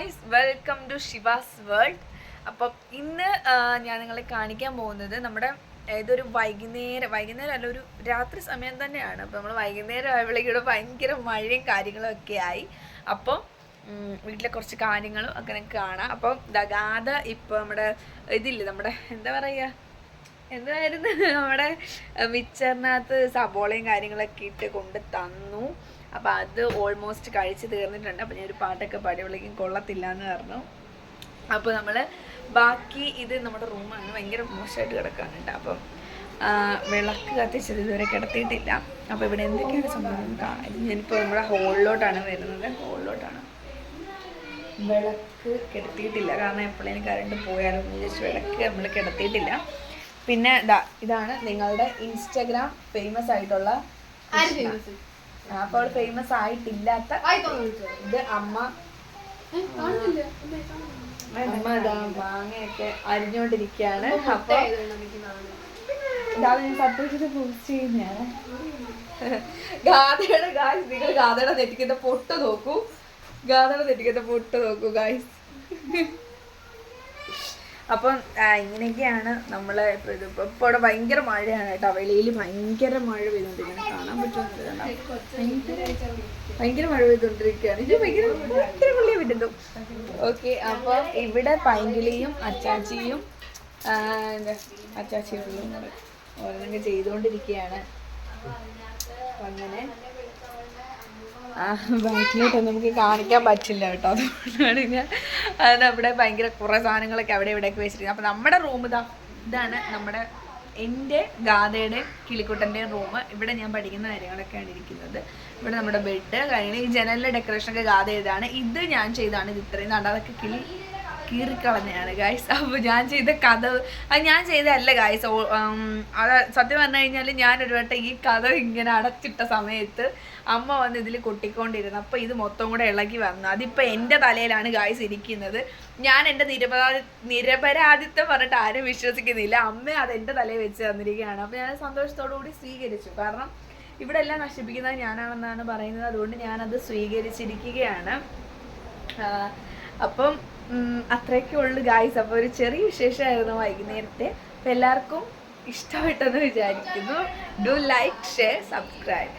Guys welcome to Shiva's world അപ്പം ഇന്ന് ഞാൻ നിങ്ങളെ കാണിക്കാൻ പോകുന്നത് നമ്മുടെ ഇതൊരു വൈകുന്നേരം വൈകുന്നേരം അല്ല ഒരു രാത്രി സമയം തന്നെയാണ്. അപ്പം നമ്മൾ വൈകുന്നേരം ആയപ്പോഴേക്കും ഇവിടെ ഭയങ്കര മഴയും കാര്യങ്ങളും ഒക്കെ ആയി. അപ്പം വീട്ടിലെ കുറച്ച് കാര്യങ്ങളും നിങ്ങൾക്ക് കാണാം. അപ്പം ദഗാത ഇപ്പോൾ നമ്മുടെ ഇതില്ലേ നമ്മുടെ എന്താ പറയുക? എന്തായിരുന്നു? നമ്മുടെ മിച്ചറിനകത്ത് സബോളയും കാര്യങ്ങളൊക്കെ ഇട്ട് കൊണ്ട് തന്നു. അപ്പം അത് ഓൾമോസ്റ്റ് കഴിച്ച് തീർന്നിട്ടുണ്ട്. അപ്പം ഞാൻ ഒരു പാട്ടൊക്കെ പാടി വിളിക്കും. കൊള്ളത്തില്ല എന്ന് പറഞ്ഞു. അപ്പോൾ നമ്മൾ ബാക്കി ഇത് നമ്മുടെ റൂമാണ്. ഭയങ്കര മോശമായിട്ട് കിടക്കുകയാണ് കേട്ടോ അപ്പം വിളക്ക് കത്തിച്ചത് ഇതുവരെ കിടത്തിയിട്ടില്ല. അപ്പോൾ ഇവിടെ എന്തൊക്കെയാണ് സംഭവം കാണാം ഞാനിപ്പോൾ നമ്മുടെ ഹോളിലോട്ടാണ് വരുന്നത്. ഹോളിലോട്ടാണ്. വിളക്ക് കിടത്തിയിട്ടില്ല. കാരണം എപ്പോഴേലും കറണ്ട് പോയാലോ വിളക്ക് നമ്മൾ കിടത്തിയിട്ടില്ല. പിന്നെ ഇതാണ് നിങ്ങളുടെ ഇൻസ്റ്റഗ്രാം ഫേമസ് ആയിട്ടുള്ള അപ്പോൾ ഫേമസ് ആയിട്ടില്ലാത്ത ഇത് അമ്മ. അമ്മ ഇതാ മാങ്ങയൊക്കെ അരിഞ്ഞോണ്ടിരിക്കുകയാണ് അപ്പൊ ഇതാണ് ഞാൻ സർട്ടിഫിക്കറ്റ് പോസ്റ്റ് ചെയ്യുന്നതാണ് ഗാഥയുടെ ഗായ്സ് നിങ്ങൾ ഗാഥയുടെ നെറ്റിക്കത്തെ പൊട്ട് നോക്കൂ. ഗാഥയുടെ നെറ്റിക്കത്തെ പൊട്ട് നോക്കൂ ഗായ്സ് അപ്പം ഇങ്ങനെയൊക്കെയാണ് നമ്മളെ ഇപ്പൊ ഇവിടെ ഭയങ്കര മഴയാണ് കേട്ടോ. വെളിയിൽ ഭയങ്കര മഴ പെയ്തോണ്ടിരിക്കുന്നത് കാണാൻ പറ്റുന്നുണ്ട് ഭയങ്കര മഴ പെയ്തോണ്ടിരിക്കുകയാണ് ഇത് ഭയങ്കര ഭയങ്കര പുള്ളിയെ പറ്റുന്നു ഓക്കെ അപ്പൊ ഇവിടെ പൈങ്കിളിയും അച്ചാച്ചിയും എന്താ അച്ചാച്ചിയും ഓരോന്നൊക്കെ ചെയ്തുകൊണ്ടിരിക്കുകയാണ്. അങ്ങനെ. ബാക്കിലോട്ടൊന്നും നമുക്ക് കാണിക്കാൻ പറ്റില്ല കേട്ടോ. അതുകൊണ്ടാണ് ഞാൻ അത് അവിടെ ഭയങ്കര കുറേ സാധനങ്ങളൊക്കെ അവിടെ ഇവിടെയൊക്കെ വെച്ചിരിക്കുന്നത്. അപ്പോൾ നമ്മുടെ റൂം ഇതാ ഇതാണ് നമ്മുടെ എന്റെ ഗാഥയുടെ കിളിക്കുട്ടന്റെ റൂം. ഇവിടെ ഞാൻ പഠിക്കുന്ന കാര്യങ്ങളൊക്കെയാണ് ഇരിക്കുന്നത്. ഇവിടെ നമ്മുടെ ബെഡ് കാര്യങ്ങൾ. ഈ ജനലിലെ ഡെക്കറേഷനൊക്കെ ഗാഥ ചെയ്താണ് ഇത് ഞാൻ ചെയ്താണ് ഇത് ഇത്രയും. നാണ്ട് അതൊക്കെ കിളി കീറിക്കളഞ്ഞാണ് ഗായ്സ് അപ്പോൾ ഞാൻ ചെയ്ത കഥ അത് ഞാൻ ചെയ്തതല്ല ഗായ്സ് അത് സത്യം പറഞ്ഞു കഴിഞ്ഞാൽ ഞാൻ ഒരു വട്ടം ഈ കഥ ഇങ്ങനെ അടച്ചിട്ട സമയത്ത് അമ്മ വന്ന് ഇതിൽ കൊട്ടിക്കൊണ്ടിരുന്നു. അപ്പോൾ ഇത് മൊത്തം കൂടെ ഇളകി വന്നു. അതിപ്പോൾ എന്റെ തലയിലാണ് ഗായ്സ് ഇരിക്കുന്നത്. ഞാൻ എന്റെ നിരപരാധി നിരപരാധിത്വം പറഞ്ഞിട്ട് ആരും വിശ്വസിക്കുന്നില്ല. അമ്മ അത് എന്റെ തലയിൽ വെച്ച് തന്നിരിക്കുകയാണ്. അപ്പോൾ ഞാൻ സന്തോഷത്തോടു കൂടി സ്വീകരിച്ചു. കാരണം ഇവിടെ എല്ലാം നശിപ്പിക്കുന്നത് ഞാനാണെന്നാണ് പറയുന്നത്. അതുകൊണ്ട് ഞാനത് സ്വീകരിച്ചിരിക്കുകയാണ്. അപ്പം അത്രയൊക്കെ ഉള്ളു ഗായ്സ് അപ്പോൾ ഒരു ചെറിയ വിശേഷമായിരുന്നു വൈകുന്നേരത്തെ. അപ്പം എല്ലാവർക്കും ഇഷ്ടപ്പെട്ടെന്ന് വിചാരിക്കുന്നു. Do like share subscribe